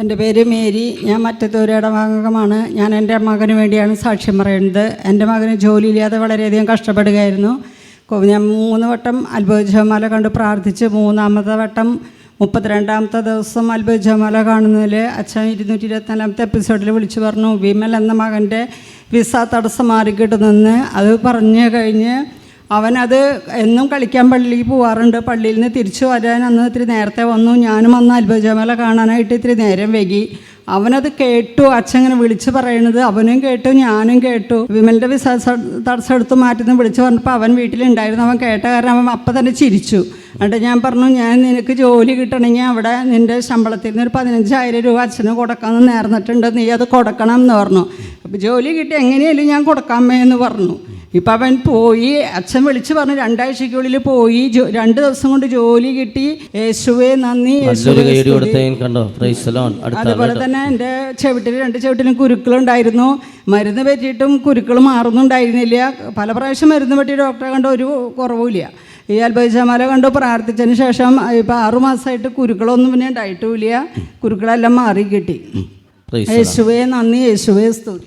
എന്റെ പേര് മേരി. ഞാൻ മറ്റത്തൂരയുടെ ഭാഗമാണ് ഞാൻ എന്റെ മകന് വേണ്ടിയാണ് സാക്ഷ്യം പറയുന്നത്. എന്റെ മകന് ജോലിയില്ലാതെ വളരെയധികം കഷ്ടപ്പെടുകയായിരുന്നു. ഞാൻ മൂന്ന് വട്ടം അത്ഭുത ജപമാല കണ്ട് പ്രാർത്ഥിച്ച്. മൂന്നാമത്തെ വട്ടം മുപ്പത്തിരണ്ടാമത്തെ ദിവസം അത്ഭുത ജപമാല കാണുന്നതിൽ അച്ഛൻ ഇരുന്നൂറ്റി ഇരുപത്തിനാലാമത്തെ എപ്പിസോഡിൽ വിളിച്ചു പറഞ്ഞു വിമൽ എന്ന മകന്റെ വിസ തടസ്സം മാറിക്കിട്ടുന്നെന്ന്. അത് പറഞ്ഞു കഴിഞ്ഞ് അവനത് എന്നും കളിക്കാൻ പള്ളിയിൽ പോവാറുണ്ട്. പള്ളിയിൽ നിന്ന് തിരിച്ചു വരാൻ അന്ന് ഇത്തിരി നേരത്തെ വന്നു. ഞാനും അന്ന് അത്ഭുതമല കാണാനായിട്ട് ഇത്തിരി നേരം വൈകി. അവനത് കേട്ടു. അച്ഛൻ ഇങ്ങനെ വിളിച്ച് പറയണത് അവനും കേട്ടു ഞാനും കേട്ടു. വിമലിന്റെ വിസ തടസ്സം എടുത്ത് മാറ്റുന്ന വിളിച്ച് പറഞ്ഞപ്പോൾ അവൻ വീട്ടിലുണ്ടായിരുന്നു. അവൻ കേട്ട കാരണം അവൻ അപ്പം തന്നെ ചിരിച്ചു. എന്നിട്ട് ഞാൻ പറഞ്ഞു ഞാൻ നിനക്ക് ജോലി കിട്ടണമെങ്കിൽ അവിടെ നിന്റെ ശമ്പളത്തിൽ നിന്ന് ഒരു പതിനഞ്ചായിരം രൂപ അച്ഛന് കൊടുക്കാമെന്ന് നേർന്നിട്ടുണ്ട്. നീ അത് കൊടുക്കണം എന്ന് പറഞ്ഞു. അപ്പോൾ ജോലി കിട്ടി എങ്ങനെയല്ലേ ഞാൻ കൊടുക്കാമേ എന്ന് പറഞ്ഞു. ഇപ്പം അവൻ പോയി അച്ഛൻ വിളിച്ച് പറഞ്ഞു രണ്ടാഴ്ചയ്ക്കുള്ളിൽ പോയി രണ്ട് ദിവസം കൊണ്ട് ജോലി കിട്ടി. യേശുവേ നന്ദി. അതുപോലെ തന്നെ എന്റെ ചെവിട്ടിൽ രണ്ട് ചെവിട്ടിലും കുരുക്കളുണ്ടായിരുന്നു മരുന്ന് പറ്റിയിട്ടും കുരുക്കൾ മാറുന്നുണ്ടായിരുന്നില്ല. പല പ്രാവശ്യം മരുന്ന് പറ്റി ഡോക്ടറെ കണ്ട ഒരു കുറവുമില്ല. ഈ അത്ഭുതമാല കണ്ടു പ്രാർത്ഥിച്ചതിന് ശേഷം ഇപ്പം ആറുമാസമായിട്ട് കുരുക്കളൊന്നും പിന്നെ ഉണ്ടായിട്ടുമില്ല. കുരുക്കളെല്ലാം മാറി കിട്ടി. യേശുവേ നന്ദി. യേശുവേ സ്തുതി.